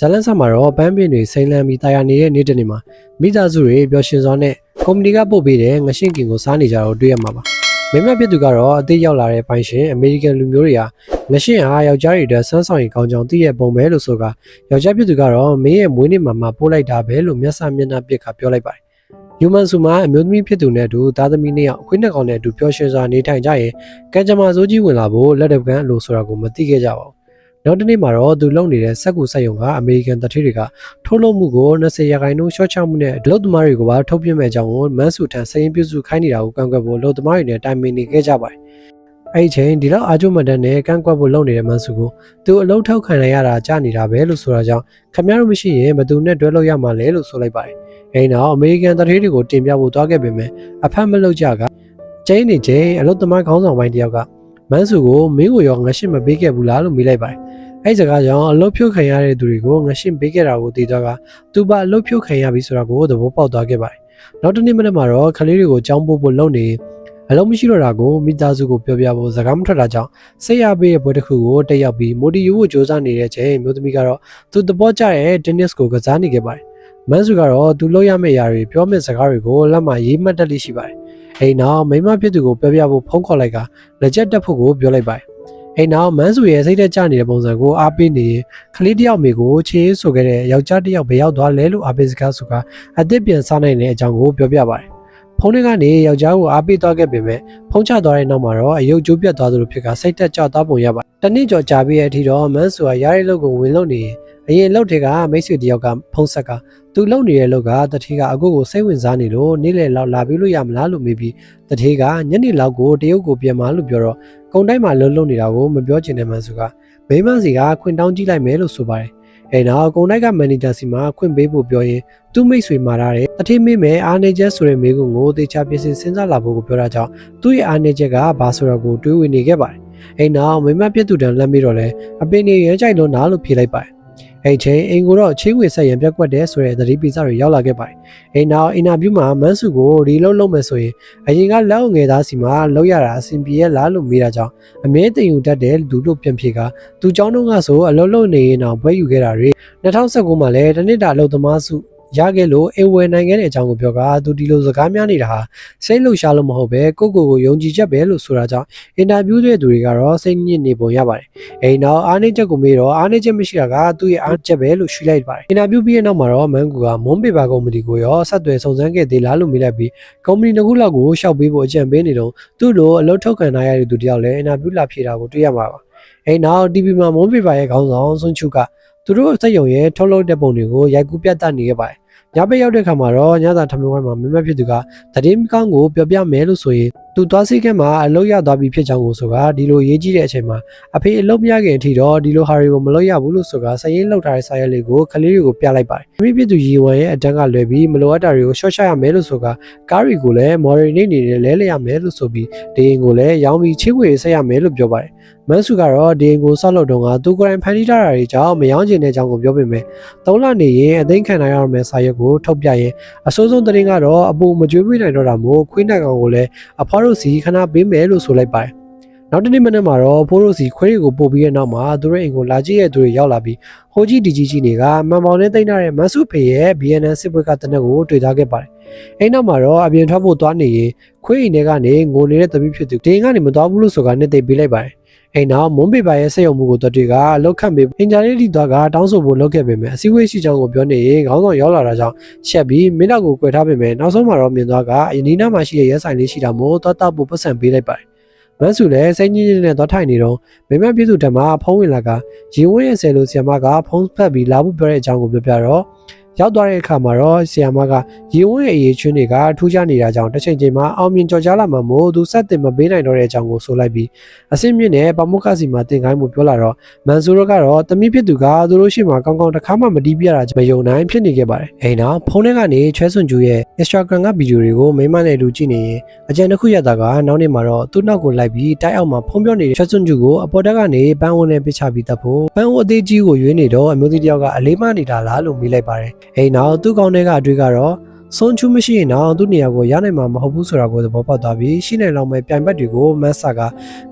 ဇလန်ဆာမှာတော့ပန်းပင်တွေစိမ့်လန်းပြီးတာယာနေတဲ့နေ့တစ်နေ့မှာမိသားစုတွေပျော်ရွှင်စွာနဲ့ကုမ္ပဏီကပို့ပေးတဲ့ငရှင်းကင်ကိုစားနေကြတော့တွေ့ရမှာပါမင်းမဖြစ်သူကတော့အသေးရောက်လာတဲ့ပိုင်ရှင်အမေရိကန်လူမျိုးတွေကငရှင်းဟာယောက်ျားတွေအတွက်ဆန်းဆောင်ရင်ကောင်းကြောင်သိရပုံပဲလို့ဆိုကယောက်ျားဖြစ်သူကတော့မင်းရဲ့မွေးနေ့မှာမှပို့လိုက်တာပဲလို့မျက်စမျက်နှာပြစ်ခါပြောလိုက်ပါတယ်ယူမန်ဆူမှာအမျိုးသမီးဖြစ်သူနဲ့အတူသားသမီးနှစ်ယောက်အခွေးနှစ်ကောင်နဲ့အတူပျော်ရွှင်စွာနေထိုင်ကြရင်ကံကြမ္မာစိုးကြီးဝင်လာဖို့လက်တပကန်းလို့ဆိုတာကိုမသိခဲ့ကြပါဘူး နောက်တစ်နေ့မှာတော့သူလုံနေတဲ့စက်ကူစက်ယုံကအမေရိကန်တတိတွေကထုတ်လုပ်မှုကို20ရာခိုင်နှုန်းရှော့ချမှုနဲ့အလုပ်သမားတွေကိုပါထုတ်ပြမဲ့အကြောင်းကိုမန်းစုထံစရင်ပြုစုခိုင်းနေတာကိုကန့်ကွက်ဖို့အလုပ်သမားတွေနဲ့တိုင်ပင်နေခဲ့ကြပါတယ်။အဲ့ဒီချိန်ဒီလောက်အာကျုံမတန်နဲ့ကန့်ကွက်ဖို့လုပ်နေတဲ့မန်းစုကိုသူအလုပ်ထုတ်ခံရတာကြားနေတာပဲလို့ဆိုတာကြောင့်ခမရတို့မရှိရင်ဘယ်သူနဲ့တွဲလို့ရမှာလဲလို့ဆိုလိုက်ပါတယ်။အဲဒီနောက်အမေရိကန်တတိတွေကိုတင်ပြဖို့တွားခဲ့ပေမဲ့အဖက်မလုပ်ကြကကျင်းနေချိန်အလုပ်သမားခေါင်းဆောင်ပိုင်းတယောက်ကမန်းစုကိုမင်းကိုရောငါရှင်းမပေးခဲ့ဘူးလားလို့မေးလိုက်ပါတယ်။ အဲ့ဒီစကားကြောင့်အလုတ်ဖြုတ်ခံရတဲ့သူတွေကိုငရှင်းပေးခဲ့တာကိုသိတော့ကသူပါအလုတ်ဖြုတ်ခံရပြီဆိုတာကိုသဘောပေါက်သွားခဲ့ပါတယ်။နောက်တစ်နေ့မနေ့မှာတော့ကလေးတွေကိုကြောင်းပို့ဖို့လုပ်နေအလုံးမရှိတော့တာကိုမိသားစုကိုပြောပြဖို့စကားမထွက်တာကြောင့်စိတ်ရပေးတဲ့ပွဲတစ်ခုကိုတက်ရောက်ပြီးမိုဒီယူကိုစ조사နေတဲ့ချိန်မျိုးသမီးကတော့သူသဘောကျတဲ့တင်းနစ်ကိုကစားနေခဲ့ပါတယ်။မန်းစုကတော့သူလုပ်ရမယ့်အရာတွေပြောမယ့်စကားတွေကိုလက်မှာရေးမှတ်တတ်လိရှိပါတယ်။အဲဒီနောက်မိမဖြစ်သူကိုပြောပြဖို့ဖုန်းခေါ်လိုက်ကလက်ချက်တက်ဖို့ကိုပြောလိုက်ပါတယ်။ အဲဒီနောက်မန်းစုရဲ့စိတ်သက်ကြနေတဲ့ပုံစံကိုအားပေးနေရင်ကလေးတယောက်မိကိုချေးဆိုခဲ့တဲ့ယောက်ျားတယောက်ဘယ်ရောက်သွားလဲလို့အားပေးစကားဆိုကအသစ်ပြန်စားနိုင်တဲ့အကြောင်းကိုပြောပြပါတယ်။ဖုန်းထဲကနေယောက်ျားကိုအားပေးသွားခဲ့ပေမဲ့ဖုန်းချသွားတဲ့နောက်မှာတော့အယုတ်ကျိုးပြတ်သွားသလိုဖြစ်ကစိတ်သက်ကြသွားပုံရပါတယ်။တနည်းကျော်ကြာပြီးတဲ့အထိတော့မန်းစုကရားရဲလုပ်ကိုဝင်လုပ်နေရင် အရင်လုပ်တဲ့ကမိတ်ဆွေတယောက်ကဖုန်းဆက်ကသူလုပ်နေတဲ့လုပ်ကတတိကအကုတ်ကိုစိတ်ဝင်စားနေလို့နေ့လယ်လောက်လာပြီးလို့ရမလားလို့မေးပြီးတတိကညနေလောက်ကိုတရုတ်ကိုပြန်มาလို့ပြောတော့ကုံတိုင်းမှာလှုပ်လှုပ်နေတာကိုမပြောချင်တဲ့မန်းစုကမိမစီကခွင့်တောင်းကြည့်လိုက်မယ်လို့ဆိုပါတယ်အဲနောက်ကုံတိုက်ကမန်နေဂျာစီမှာခွင့်ပေးဖို့ပြောရင်သူ့မိတ်ဆွေမှာထားတဲ့တတိမေးမယ်အားနေချက်ဆိုတဲ့မိကုံကိုတေချာပြင်ဆင်စဉ်းစားလာဖို့ကိုပြောတာကြောင့်သူ့ရဲ့အားနေချက်ကဘာဆိုတော့ကိုတွေးဝင်နေခဲ့ပါတယ်အဲနောက်မိမပြတ်သူတန်လက်ပြီးတော့လဲအပင်နေရဲကြိုက်လို့နားလို့ဖြေလိုက်ပါတယ် အဲ့ချိန်အင်ကိုတော့ချင်းငွေဆက်ရံပြက်ကွက်တယ်ဆိုတဲ့သတိပိစတွေရောက်လာခဲ့ပါတယ်။အဲ့နောက်အင်တာဗျူးမှာမန်းစုကိုဒီလုံးလုံးမယ်ဆိုရင်အရင်ကလက်အငယ်သားစီမှာလောက်ရတာအဆင်ပြေရလားလို့မေးတာကြောင့်အမြဲတည်ယူတတ်တယ်လူလို့ပြန်ဖြေကသူเจ้าတုံးကဆိုအလုံးလုံးနေရင်တော့ပွဲယူခဲ့တာတွေ2019မှာလည်းတနစ်တာအလုပ်သမားစု ရခဲ့လို့အိမ်ဝယ်နိုင်ခဲ့တဲ့အကြောင်းကိုပြောကသူဒီလိုစကားများနေတာဟာစိတ်လှုပ်ရှားလို့မဟုတ်ပဲကိုကိုကိုယုံကြည်ချက်ပဲလို့ဆိုတာကြောင့်အင်တာဗျူးတဲ့သူတွေကတော့စိတ်ညစ်နေပုံရပါတယ်။အဲဒီနောက်အားနေချက်ကိုမေးတော့အားနေချက်မရှိတာကသူ့ရဲ့အားချက်ပဲလို့ရှင်းလိုက်ပါတယ်။အင်တာဗျူးပြီးတဲ့နောက်မှာတော့မန်ကူကမွန်ပေပါကုမ္ပဏီကိုရောဆက်သွယ်စုံစမ်းခဲ့သေးလားလို့မေးလိုက်ပြီးကုမ္ပဏီတစ်ခုလောက်ကိုရှောက်ပေးဖို့အကြံပေးနေတော့သူ့လိုအလုပ်ထုတ်ခံထားရတဲ့သူတယောက်လည်းအင်တာဗျူးလာဖြေတာကိုတွေ့ရမှာပါ။အဲဒီနောက် TV မှာမွန်ပေပါရဲ့ခေါင်းဆောင်ဆွန်ချူက သူတို့စက်ရုံရဲ့ထုတ်လုပ်တဲ့ပုံတွေကိုရိုက်ကူးပြသနေခဲ့ပါတယ်။ညဘက်ရောက်တဲ့ခါမှာတော့ညသာထမင်းဝိုင်းမှာမင်းမဖြစ်သူကသတင်းကောင်းကိုပြောပြမယ်လို့ဆိုရင်သူသွားစိတ်ကဲမှာအလုပ်ရသွားပြီဖြစ်ကြောင်းကိုဆိုကဒီလိုရေးကြီးတဲ့အချိန်မှာအဖေအလုပ်မရခင်အထိတော့ဒီလိုဟာတွေကိုမလုပ်ရဘူးလို့ဆိုကစရင်လောက်ထားတဲ့စာရွက်လေးကိုကလေးတွေကိုပြလိုက်ပါတယ်။မိဖြစ်သူရီဝမ်ရဲ့အတန်းကလွယ်ပြီးမလိုအပ်တာတွေကိုရှော့ချရမယ်လို့ဆိုကကားတွေကိုလည်း moderate နေနဲ့လဲလဲရမယ်လို့ဆိုပြီးဒေရင်ကိုလည်းရောင်းပြီးချင်းဝေဆက်ရမယ်လို့ပြောပါတယ်။ မန်ဆူကတော့ဒေရင်ကိုဆောက်လုပ်တော့ကသူကိုယ်တိုင်ဖန်တီးထားတာတွေကြောင့်မယောင်းကျင်တဲ့အကြောင်းကိုပြောပေမဲ့သုံးလနေရင်အသိခံနိုင်ရမယ့်စာရွက်ကိုထုတ်ပြရင်အစိုးဆုံးသတင်းကတော့အပူမကြွေးမွေးနိုင်တော့တာမို့ခွေးနှက်ကောင်ကိုလည်းအဖွားတို့စီခဏပေးမယ်လို့ဆိုလိုက်ပါတယ်။နောက်တစ်နေ့မနေ့မှာတော့ဖိုးတို့စီခွေးတွေကိုပို့ပြီးတဲ့နောက်မှာသူတို့အိမ်ကိုလာကြည့်တဲ့သူတွေရောက်လာပြီးဟိုကြီးဒီကြီးကြီးတွေကမန်ပေါင်နဲ့တိတ်ထားတဲ့မန်စုဖေရဲ့ BNN စစ်ပွဲကတနက်ကိုတွေ့ထားခဲ့ပါတယ်။အဲ့နောက်မှာတော့အပြင်ထွက်ဖို့သွားနေရင်ခွေးအိမ်ထဲကနေငိုနေတဲ့သမီးဖြစ်သူဒင်းကနေမသွားဘူးလို့ဆိုကနေသိပေးလိုက်ပါတယ်။ အိမ်နောက်မွန်ပေပါရဲ့ဆက်ရုံမှုကိုတွေ့တွေကလောက်ခန့်ပေးအင်ဂျာလေးတီသွားကတောင်းဆိုဖို့လုပ်ခဲ့ပေမဲ့အစည်းအဝေးရှိကြောင်းကိုပြောနေရင်ခေါင်းဆောင်ရောက်လာတာကြောင့်ရှက်ပြီးမင်းတော့ကိုကွယ်ထားပေမဲ့နောက်ဆုံးမှာတော့မြင်သွားကအနီးနားမှာရှိတဲ့ရဲဆိုင်လေးရှိတာမို့သွားတောက်ဖို့ပတ်စံပေးလိုက်ပါတယ်မန်းစုလည်းစိတ်ညစ်ညစ်နဲ့သွားထိုင်နေတော့မိမပြည့်စုဓမ္မဖုံးဝင်လာကရေဝင်းရဲ့ဆယ်လိုဆီယမကဖုံးဖက်ပြီးလာဖို့ပြောတဲ့အကြောင်းကိုပြောပြတော့ ရောက်သွားတဲ့အခါမှာတော့ဆီယမကရေဝင်းရဲ့အရေးချွန်းတွေကထူးခြားနေတာကြောင့်တစ်ချိန်ချိန်မှာအောင်မြင်ကြော်ကြားလာမှမို့သူစက်တင်မပေးနိုင်တော့တဲ့အကြောင်းကိုဆိုလိုက်ပြီးအစင်းမြင့်နဲ့ပမုခစီမှာတင်ခိုင်းမှုပြောလာတော့မန်ဆူရောကတော့တမိဖြစ်သူကသူတို့ရှိမှကောင်းကောင်းတစ်ခါမှမတီးပြတာမယုံနိုင်ဖြစ်နေခဲ့ပါတယ်။အိမ်နောက်ဖုန်းထဲကနေချဲဆွန်ကျူရဲ့ Instagram ကဗီဒီယိုတွေကိုမိမနဲ့လူကြည့်နေရင်အကြံတစ်ခုရတာကနောက်နေ့မှာတော့သူ့နောက်ကိုလိုက်ပြီးတိုက်အောက်မှာဖုံးပြောနေတဲ့ချဲဆွန်ကျူကိုအပေါ်တက်ကနေပန်းဝန်းနဲ့ပစ်ချပြီးတတ်ဖို့ပန်းဝန်းအသေးကြီးကိုရွေးနေတော့အမျိုးသမီးတစ်ယောက်ကအလေးမနေတာလားလို့မေးလိုက်ပါတယ်။အိမ်နောက်သူ့ကောင်းတဲ့ကအတွေ့ကတော့ဆုံးချူမရှိရင်တော့သူ့နေရာကိုရနိုင်မှာမဟုတ်ဘူးဆိုတာကိုသဘောပေါက်သွားပြီးရှိနေလောက်မဲ့ပြိုင်ဘက်တွေကိုမတ်ဆာက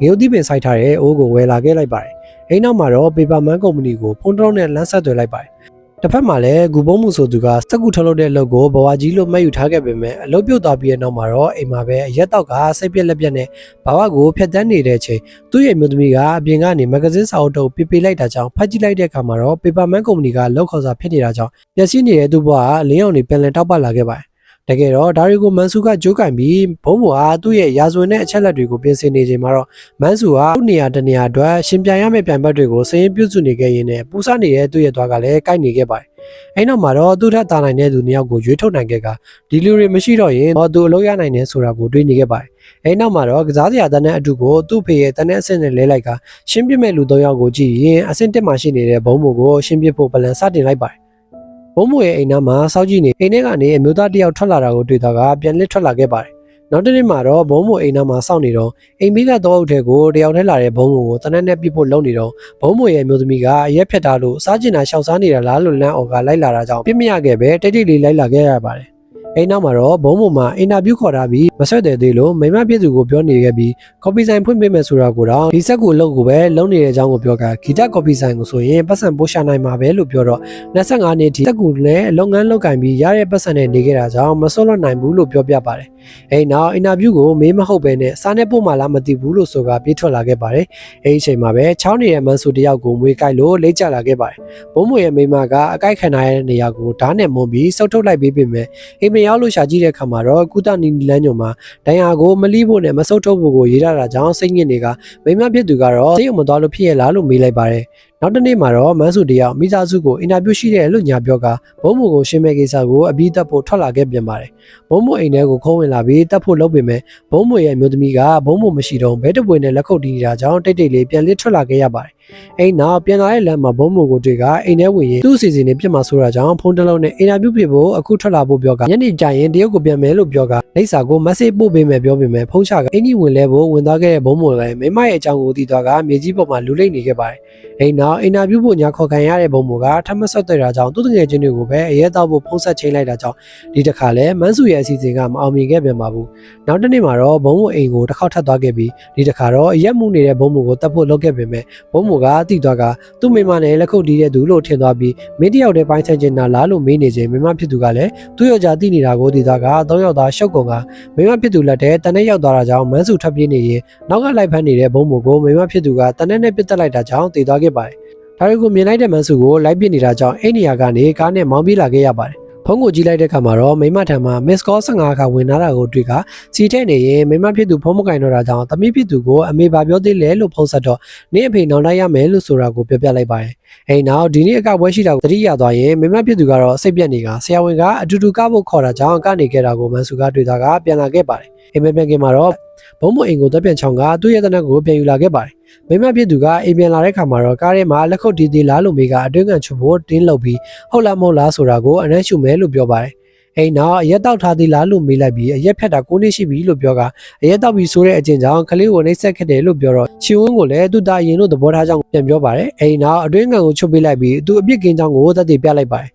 ငရုတ်တိပင်စိုက်ထားတဲ့အိုးကိုဝယ်လာခဲ့လိုက်ပါတယ်။အိမ်နောက်မှာတော့ Paperman ကုမ္ပဏီကိုဖုန်းတောင်းနဲ့လမ်းဆက်သွယ်လိုက်ပါတယ်။ တစ်ဖက်မှာလည်းဂူဘုံမှုဆိုသူကစက်ကူထုတ်လုပ်တဲ့အလုပ်ကိုဘဝကြီးလို့မှတ်ယူထားခဲ့ပေမဲ့အလုပ်ပြုတ်သွားပြီးတဲ့နောက်မှာတော့အိမ်မှာပဲအရက်တောက်ကစိတ်ပြက်လက်ပြက်နဲ့ဘာဝကိုဖျက်ဆီးနေတဲ့အချိန်သူ့ရဲ့မျိုးသမီးကအပြင်ကနေမဂ္ဂဇင်းစာအုပ်တုပ်ပြပေးလိုက်တာကြောင့်ဖတ်ကြည့်လိုက်တဲ့အခါမှာတော့ Paperman ကုမ္ပဏီကလောက်ခေါ်စာဖြစ်နေတာကြောင့်ပျက်စီးနေတဲ့သူ့ဘဝကအလင်းအောင်တွေပြန်လည်တောက်ပလာခဲ့ပါတယ် တကယ်တော့ဒါရီကိုမန်ဆူကကြိုးကင်ပြီးဘုံဘွာသူ့ရဲ့ရာဇဝင်တဲ့အချက်လက်တွေကိုပြင်ဆင်နေချိန်မှာတော့မန်ဆူကသူ့နေရာတနေရာအတွက်ရှင်ပြိုင်ရမယ့်ပြိုင်ဘက်တွေကိုစရင်ပြုစုနေခဲ့ရင်းနဲ့ပူဆနေတဲ့သူ့ရဲ့သွားကလည်းကိုက်နေခဲ့ပါတယ်။အဲ့နောက်မှာတော့သူ့ထက်တာနိုင်တဲ့သူနှစ်ယောက်ကိုရွေးထုတ်နိုင်ခဲ့ကဒီလူတွေမရှိတော့ရင်တော့သူအလုပ်ရနိုင်တယ်ဆိုတာကိုတွေးနေခဲ့ပါတယ်။အဲ့နောက်မှာတော့ကစားစရာတန်းတဲ့အတူကိုသူ့ဖေရဲ့တန်းတဲ့အဆင့်နဲ့လဲလိုက်ကရှင်းပြမဲ့လူ၃ယောက်ကိုကြည့်ရင်အဆင့်တက်မှရှိနေတဲ့ဘုံမိုကိုရှင်းပြဖို့ပလန်စတင်လိုက်ပါတယ်။ ဘုံမိုရဲ့အိမ်နားမှာစောက်ကြည့်နေအိမ်ထဲကနေအမျိုးသားတစ်ယောက်ထွက်လာတာကိုတွေ့တော့ကပြန်လစ်ထွက်လာခဲ့ပါတယ်။နောက်တစ်နေ့မှာတော့ဘုံမိုအိမ်နားမှာစောင့်နေတော့အိမ်မိကတော့အုပ်ထဲကိုတယောက်ထဲလာတဲ့ဘုံမိုကိုတနက်နဲ့ပြစ်ဖို့လုပ်နေတော့ဘုံမိုရဲ့မျိုးသမီးကအရက်ဖြတ်ထားလို့စားကျင်တာရှောက်စားနေတာလားလို့လမ်းအော်ကလိုက်လာတာကြောင့်ပြစ်မရခဲ့ပဲတိတ်တိတ်လေးလိုက်လာခဲ့ရပါတယ်။ အိမ်နောက်မှာတော့ဘုံဘုံမှာအင်တာဗျူးခေါ်ထားပြီးမဆက်တယ်သေးလို့မိမပြည့်သူကိုပြောနေခဲ့ပြီးကော်ပီဆိုင်ဖွင့်ပေးမယ်ဆိုတာကိုတော့ဒီဆက်ကိုအလုပ်ကိုပဲလုပ်နေတဲ့အကြောင်းကိုပြောကဂီတကော်ပီဆိုင်ကိုဆိုရင်ပတ်စံပိုးရှာနိုင်မှာပဲလို့ပြောတော့25နှစ်ထိတက်ကူလည်းလုပ်ငန်းလုပ်ကင်ပြီးရတဲ့ပတ်စံနဲ့နေခဲ့တာကြောင့်မစွန့်လွတ်နိုင်ဘူးလို့ပြောပြပါတယ်။အိမ်နောက်အင်တာဗျူးကိုမေးမဟုတ်ပဲနဲ့စားနေပို့မှလားမသိဘူးလို့ဆိုကပြေးထွက်လာခဲ့ပါတယ်။အဲဒီအချိန်မှာပဲချောင်းနေတဲ့မန်ဆူတယောက်ကိုမွေးကြိုက်လို့လိမ့်ကျလာခဲ့ပါတယ်။ဘုံမွေရဲ့မိမကအကိုက်ခံထားရတဲ့နေရာကိုဓာတ်နဲ့မွန်ပြီးစုပ်ထုတ်လိုက်ပေးပေမဲ့အိမ်မရောက်လို့ရှာကြည့်တဲ့အခါမှာတော့ကုသနီနီလန်းညုံမှာဒိုင်ယာကိုမလီးဖို့နဲ့မဆုတ်ထုတ်ဖို့ကိုရေးထားတာကြောင့်စိတ်ညစ်နေကမိမဖြစ်သူကတော့စိတ်ုံမသွားလို့ဖြစ်ရလားလို့မေးလိုက်ပါတယ်နောက်တစ်နေ့မှာတော့မန်းစုတယောက်မိသားစုကိုအင်တာဗျူးရှိတယ်လို့ညာပြောကဘုံမူကိုရှင်းမဲ့ကိစ္စကိုအပြီးတက်ဖို့ထွက်လာခဲ့ပြန်ပါတယ်ဘုံမူအိမ်ထဲကိုခိုးဝင်လာပြီးတက်ဖို့လုပ်ပေမဲ့ဘုံမူရဲ့အမျိုးသမီးကဘုံမူမရှိတော့ဘဲတပွေနဲ့လက်ခုပ်တီးနေတာကြောင့်တိတ်တိတ်လေးပြန်လစ်ထွက်လာခဲ့ရပါတယ်အိမ်နောက်ပြန်လာတဲ့လမ်းမှာဘုံမူကိုတွေ့ကအိမ်ထဲဝင်ရင်သူ့အစီအစဉ်နဲ့ပြစ်မှာဆိုတာကြောင့်ဖုန်းတစ်လုံးနဲ့အင်တာဗျူးဖြစ်ဖို့အခုထွက်လာဖို့ပြောကညနေကျရင်တရုတ်ကိုပြန်မယ်လို့ပြောကလိပ်စာကိုမက်ဆေ့ပို့ပေးမယ်ပြောပေမဲ့ဖုန်းချကအင်ကြီးဝင်လဲဖို့ဝင်သွားခဲ့တဲ့ဘုံမူလည်းမိမရဲ့အကြောင်းကိုသိသွားကမြေကြီးပေါ်မှာလူလိမ့်နေခဲ့ပါတယ်အိမ်နောက်အင်တာဗျူးဖို့ညာခေါ်ခံရတဲ့ဘုံမူကထပ်မဆက်တဲ့တာကြောင့်သူ့တငယ်ချင်းတွေကိုပဲအရဲတောက်ဖို့ဖုန်းဆက်ချိန်လိုက်တာကြောင့်ဒီတစ်ခါလဲမန်းစုရဲ့အစီအစဉ်ကမအောင်မြင်ခဲ့ပြန်ပါဘူးနောက်တစ်နေ့မှာတော့ဘုံမူအိမ်ကိုတစ်ခေါက်ထပ်သွားခဲ့ပြီးဒီတစ်ခါတော့ရက်မှုနေတဲ့ဘုံမူကိုတပ်ဖို့လုပ်ခဲ့ပေမဲ့ဘုံမူကတိသွားကသူ့မိမနဲ့လက်ခုပ်တီးတဲ့သူလို့ထင်သွားပြီးမင်းတယောက်တည်းပိုင်းဆိုင်ချင်တာလားလို့မေးနေချိန်မိမဖြစ်သူကလည်းသူ့ယောက်ျားတိနေတာကိုဒီသွားကသုံးယောက်သားရှုပ်ကုန်ကမိမဖြစ်သူလက်ထဲတနက်ရောက်သွားတာကြောင့်မန်းစုထပ်ပြေးနေရင်နောက်ကလိုက်ဖမ်းနေတဲ့ဘုံမူကိုမိမဖြစ်သူကတနက်နဲ့ပစ်တက်လိုက်တာကြောင့်တည်သွားခဲ့ပါတယ် ဒါတွေကိုမြင်လိုက်တဲ့မန်းစုကိုလိုက်ပစ်နေတာကြောင့်အိမ်နေရာကနေကားနဲ့မောင်းပြေးလာခဲ့ရပါတယ်ဖုန်းကိုကြည့်လိုက်တဲ့အခါမှာတော့မိမထံမှာ miss call 15ခါဝင်လာတာကိုတွေ့ကစီထဲနေရင်မိမဖြစ်သူဖုန်းမကင်တော့တာကြောင့်သမီးဖြစ်သူကိုအမေဘာပြောသေးလဲလို့ဖုန်းဆက်တော့နင့်အဖေနောင်လိုက်ရမယ်လို့ဆိုတာကိုပြောပြလိုက်ပါတယ်။အိမ်နောက်ဒီနေ့အကပွဲရှိတာကိုသတိရသွားရင်မိမဖြစ်သူကတော့စိတ်ပြက်နေကဆရာဝန်ကအတူတူကဖို့ခေါ်တာကြောင့်ကနေခဲ့တာကိုမန်ဆူကတွေ့တာကပြန်လာခဲ့ပါတယ်။အိမ်မပြန်ခင်မှာတော့ဘုံမအိမ်ကိုတက်ပြန်ချောင်းကသူ့ရဲ့တနက်ကိုပြန်ယူလာခဲ့ပါတယ်။ မိမဖြစ်သူကအိမ်ပြန်လာတဲ့ခါမှာတော့ကားထဲမှာလက်ခုပ်တီးတီးလားလို့မိကအတွင်းကန်ချွတ်ဖို့တင်းလုပ်ပြီးဟုတ်လားမဟုတ်လားဆိုတာကိုအနှံ့ရှုမဲလို့ပြောပါတယ်။အိမ်နောက်အရက်တောက်ထားသေးလားလို့မေးလိုက်ပြီးအရက်ဖြတ်တာ9နှစ်ရှိပြီလို့ပြောကအရက်တောက်ပြီးဆိုတဲ့အကျင့်ကြောင့်ကလေးကိုနှိပ်စက်ခဲ့တယ်လို့ပြောတော့ချီဝင်းကိုလည်းသူတာရင်လို့သဘောထားကြောင့်ပြန်ပြောပါတယ်အိမ်နောက်အတွင်းကန်ကိုချုပ်ပေးလိုက်ပြီးသူအပြစ်ကင်းကြောင်းကိုသက်သေပြလိုက်ပါတယ်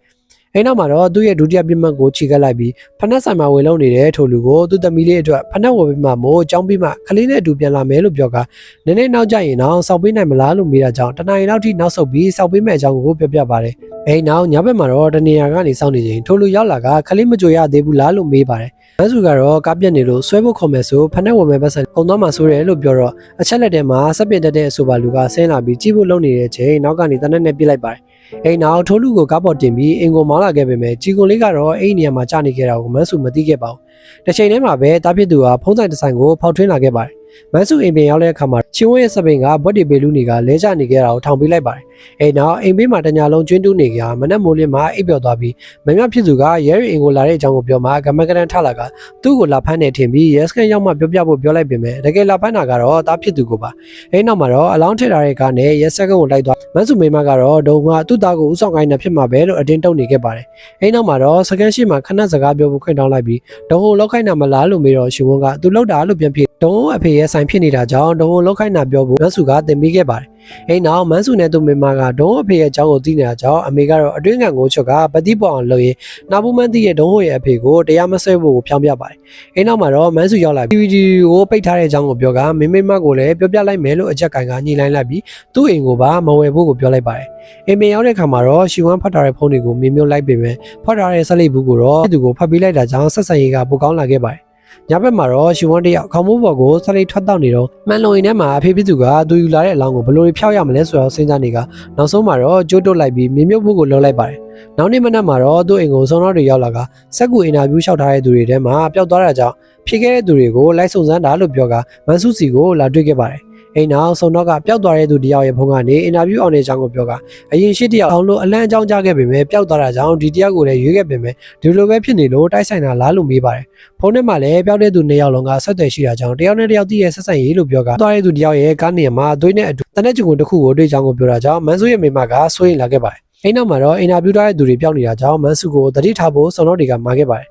အိမ်နောက်မှာတော့သူ့ရဲ့ဒုတိယပြစ်မှတ်ကိုခြေကပ်လိုက်ပြီးဖနက်ဆိုင်မှာဝင်လုံးနေတဲ့ထိုလူကိုသူ့သမီးလေးအတွက်ဖနက်ဝယ်ပြီးမှမို့ចောင်းပြီးမှကလေးနဲ့အတူပြန်လာမယ်လို့ပြောကနည်းနည်းနောက်ကျရင်တော့စောက်ပေးနိုင်မလားလို့မေးတာကြောင့်တနင်္လာရီလောက်ထိနောက်ဆုတ်ပြီးစောက်ပေးမဲ့အကြောင်းကိုပြောပြပါတယ်အိမ်နောက်ညဘက်မှာတော့တနေရာကနေစောင့်နေချိန်ထိုလူရောက်လာကကလေးမကြွရသေးဘူးလားလို့မေးပါတယ်မဆူကတော့ကားပြက်နေလို့ဆွဲဖို့ခေါ်မယ်ဆိုဖနက်ဝယ်မယ်ပတ်စံကုံသွားမှဆိုတယ်လို့ပြောတော့အချက်လက်ထဲမှာစက်ပြစ်တက်တဲ့အဆိုပါလူကဆင်းလာပြီးကြည့်ဖို့လုပ်နေတဲ့ချိန်နောက်ကနေတနက်နဲ့ပြစ်လိုက်ပါတယ် အိမ်နောက်ထိုးလူကိုကားပေါ်တင်ပြီးအင်ကိုမောင်းလာခဲ့ပေမဲ့ကြီးကွန်လေးကတော့အဲ့ဒီနေရာမှာကြာနေခဲ့တာကိုမန်းစုမသိခဲ့ပါဘူး။တစ်ချိန်တည်းမှာပဲတားဖြစ်သူကဖုံးဆိုင်တစ်ဆိုင်ကိုဖောက်ထွင်းလာခဲ့ပါတယ်။ မန်းစုအိမ်ပြင်ရောက်တဲ့အခါမှာချင်းဝင်းရဲ့စပင်ကဘွက်ဒီပေလူနေကလဲကျနေခဲ့တာကိုထောင်ပေးလိုက်ပါတယ်။အိမ်နောက်အိမ်ဘေးမှာတညာလုံးကျွင်းတူးနေကြမနက်မိုးလင်းမှာအိပ်ပျော်သွားပြီးမမြဖြစ်သူကရဲရီအင်ကိုလာတဲ့အကြောင်းကိုပြောမှဂမကရန်ထလာကသူ့ကိုလာဖမ်းနေထင်ပြီးရဲစခန်းရောက်မှပြောပြဖို့ပြောလိုက်ပေမဲ့တကယ်လာဖမ်းတာကတော့တားဖြစ်သူကိုပါ။အိမ်နောက်မှာတော့အလောင်းထည့်ထားတဲ့ကားနဲ့ရဲစခန်းကိုလိုက်သွားမန်းစုမိမကတော့ဒုံကသူ့သားကိုဥဆောင်ကိုင်းနေဖြစ်မှာပဲလို့အတင်းတုံနေခဲ့ပါတယ်။အိမ်နောက်မှာတော့စကန်ရှိမှာခဏစကားပြောဖို့ခွင့်တောင်းလိုက်ပြီးဒုံကိုလောက်ခိုင်းတာမလားလို့မေးတော့ရှင်ဝန်းကသူလောက်တာလို့ပြန်ဖြေဒုံအဖေရရဲ့ဆိုင်ဖြစ်နေတာကြောင့်ဒုံကိုလောက်ခိုင်းတာပြောဖို့မန်းစုကတင်ပေးခဲ့ပါတယ်။အဲနောက်မန်းစုနဲ့သူ့မိမကဒုံအဖေရဲ့အကြောင်းကိုသိနေတာကြောင့်အမေကတော့အတွင်းခံကိုချွတ်ကပတိပေါ်အောင်လုပ်ရင်နာဘူးမန်းတီရဲ့ဒုံဟိုရဲ့အဖေကိုတရားမဆွဲဖို့ဖြောင်းပြပါတယ်။အဲနောက်မှာတော့မန်းစုရောက်လာပြီး DVD ကိုပိတ်ထားတဲ့အကြောင်းကိုပြောကမိမိမကိုလည်းပြောပြလိုက်မယ်လို့အချက်ကန်ကညှိနှိုင်းလိုက်ပြီးသူ့အိမ်ကိုပါမဝယ်ဖို့ကိုပြောလိုက်ပါတယ်။အိမ်မရောက်တဲ့ခါမှာတော့ရှီဝမ်ဖတ်ထားတဲ့ဖုန်းတွေကိုမြင်မြုပ်လိုက်ပေမဲ့ဖတ်ထားတဲ့ဆက်လက်ဘူးကိုတော့သူ့ကိုဖတ်ပေးလိုက်တာကြောင့်ဆက်ဆံရေးကပိုကောင်းလာခဲ့ပါတယ်။ ညဘက်မှာတော့ရှီဝမ်တယောက်ခေါင်းမိုးပေါ်ကိုဆက်လက်ထွက်တော့နေတော့မှန်လုံရင်ထဲမှာအဖေဖြစ်သူကသူယူလာတဲ့အလောင်းကိုဘယ်လိုဖြောက်ရမလဲဆိုတော့စဉ်းစားနေကနောက်ဆုံးမှာတော့ကြိုးတုတ်လိုက်ပြီးမြင်မြုပ်ဖို့ကိုလှုပ်လိုက်ပါတယ်။နောက်နေ့မနက်မှာတော့သူ့အိမ်ကိုစုံတော့တွေရောက်လာကစက်ကူအင်တာဗျူးလျှောက်ထားတဲ့သူတွေထဲမှာပျောက်သွားတာကြောင့်ဖြစ်ခဲ့တဲ့သူတွေကိုလိုက်စုံစမ်းတာလို့ပြောကမန်ဆူစီကိုလာတွေ့ခဲ့ပါတယ်။ အိမ်နောက်စုံတော့ကပျောက်သွားတဲ့သူတယောက်ရဲ့ဖုန်းကနေအင်တာဗျူးအောင်တဲ့အကြောင်းကိုပြောကအရင်ရှိတယောက်အောင်လို့အလန့်အကြောင်းကြားခဲ့ပေမဲ့ပျောက်သွားတာကြောင့်ဒီတယောက်ကိုလည်းရွေးခဲ့ပေမဲ့ဒီလိုပဲဖြစ်နေလို့တိုက်ဆိုင်တာလားလို့မေးပါတယ်။ဖုန်းထဲမှာလည်းပျောက်တဲ့သူနှစ်ယောက်လုံးကဆက်သွယ်ရှိတာကြောင့်တယောက်နဲ့တယောက်တည်းရဲ့ဆက်ဆံရေးလို့ပြောကသွားတဲ့သူတယောက်ရဲ့ကားနေရာမှာအသွေးနဲ့အတူတနက်ကျုံတစ်ခုကိုတွေ့ကြောင်းကိုပြောတာကြောင့်မန်ဆူရဲ့မိမကစိုးရင်လာခဲ့ပါတယ်။အိမ်နောက်မှာတော့အင်တာဗျူးထားတဲ့သူတွေပျောက်နေတာကြောင့်မန်ဆူကိုတတိထားဖို့စုံတော့တွေကမှာခဲ့ပါတယ်။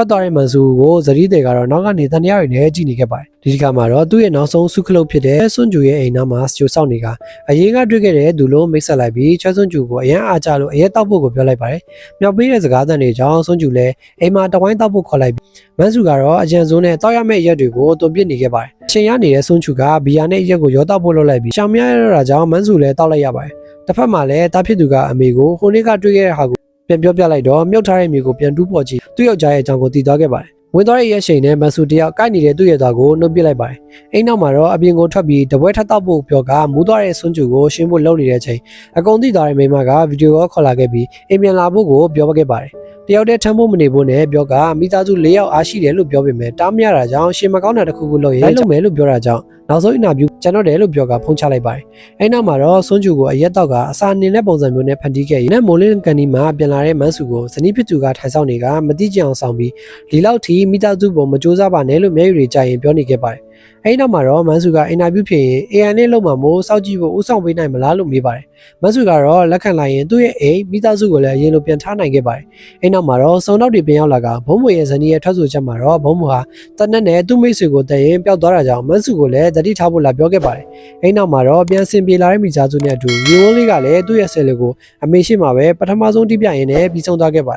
ထွက်သွားတဲ့မန်ဆူကိုဇရီးတွေကတော့နောက်ကနေတန်တရားတွေနဲ့ကြည့်နေခဲ့ပါတယ်။ဒီဒီကမှာတော့သူ့ရဲ့နောက်ဆုံးစုခလုတ်ဖြစ်တဲ့ဆွန်ဂျူရဲ့အိမ်နောက်မှာစဂျိုစောင့်နေကအရင်ကတွေ့ခဲ့တဲ့သူလုံးမိတ်ဆက်လိုက်ပြီးချွဲဆွန်ဂျူကိုအရန်အားကြလို့အရဲတောက်ဖို့ကိုပြောလိုက်ပါတယ်။မြောက်ပေးတဲ့စကားသံတွေကြောင့်ဆွန်ဂျူလည်းအိမ်မှာတဝိုင်းတောက်ဖို့ခေါ်လိုက်ပြီးမန်ဆူကတော့အကြံစိုးနဲ့တောက်ရမယ့်ရက်တွေကိုတုံပြစ်နေခဲ့ပါတယ်။ချိန်ရနေတဲ့ဆွန်ဂျူကဘီယာနဲ့ရက်ကိုရောတောက်ဖို့လုပ်လိုက်ပြီးရှောင်မြရတာကြောင့်မန်ဆူလည်းတောက်လိုက်ရပါတယ်။တစ်ဖက်မှာလည်းတားဖြစ်သူကအမေကိုဟိုနေ့ကတွေ့ခဲ့တဲ့ဟာကို ပြန်ပြောပြလိုက်တော့မြုပ်ထားတဲ့မြေကိုပြန်တူးပေါ်ကြည့်သူ့ယောက်ျားရဲ့အကြောင်းကိုတည်သွားခဲ့ပါတယ်ဝင်သွားတဲ့ရက်ရှိန်နဲ့မန်ဆူတယောက်ကိုက်နေတဲ့သူ့ရဲ့သားကိုနှုတ်ပစ်လိုက်ပါတယ်။အိမ်နောက်မှာတော့အပြင်ကိုထွက်ပြီးတပွဲထပ်တောက်ဖို့ပြောကမူးသွားတဲ့ဆွန်းကျူကိုရှင်းဖို့လုပ်နေတဲ့အချိန်အကုန်သိသွားတဲ့မိမကဗီဒီယိုကောခေါ်လာခဲ့ပြီးအိမ်ပြန်လာဖို့ကိုပြောခဲ့ပါတယ်။ တယောက်တည်းထမ်းဖို့မနေဖို့နဲ့ပြောကမိသားစု၄ယောက်အားရှိတယ်လို့ပြောပေမဲ့တားမရတာကြောင့်ရှင်မကောင်းတာတစ်ခုခုလုပ်ရင်လိုက်လုပ်မယ်လို့ပြောတာကြောင့်နောက်ဆုံးအင်တာဗျူးကျွန်တော်တယ်လို့ပြောကဖုန်းချလိုက်ပါတယ်။အဲ့နောက်မှာတော့ဆွန်းကျူကိုအရက်တော့ကအစာနေတဲ့ပုံစံမျိုးနဲ့ဖန်တီးခဲ့ရင်မိုလင်းကန်ဒီမှာပြန်လာတဲ့မန်းစုကိုဇနီးဖြစ်သူကထိုင်ဆောင်နေကမတိကျအောင်ဆောင်ပြီးလီလောက်ထီမိသားစုပုံမစူးစမ်းပါနဲ့လို့မျက်ရည်တွေကြရင်ပြောနေခဲ့ပါတယ်။ အဲ့နောက်မှာတော့မန်းစုကအင်တာဗျူးဖြစ်ရင် AI နဲ့လုံမှာမို့စောက်ကြည့်ဖို့ဥဆောင်ပေးနိုင်မလားလို့မေးပါတယ်။မန်းစုကတော့လက်ခံလိုက်ရင်သူ့ရဲ့အိမ်မိသားစုကိုလည်းအရင်လိုပြန်ထားနိုင်ခဲ့ပါတယ်။အဲ့နောက်မှာတော့စုံတော့တွေပြန်ရောက်လာကဘုံမွေရဲ့ဇနီးရဲ့ထွက်ဆိုချက်မှာတော့ဘုံမွေဟာတနက်နဲ့သူ့မိတ်ဆွေကိုတည်ရင်ပျောက်သွားတာကြောင့်မန်းစုကိုလည်းတတိထားဖို့လာပြောခဲ့ပါတယ်။အဲ့နောက်မှာတော့ပြန်ဆင်ပြေလာတဲ့မိသားစုနဲ့အတူရီဝန်းလေးကလည်းသူ့ရဲ့ဆယ်လေးကိုအမေရှိမှာပဲပထမဆုံးတိပြရင်းနဲ့ပြီးဆုံးသွားခဲ့ပါတယ်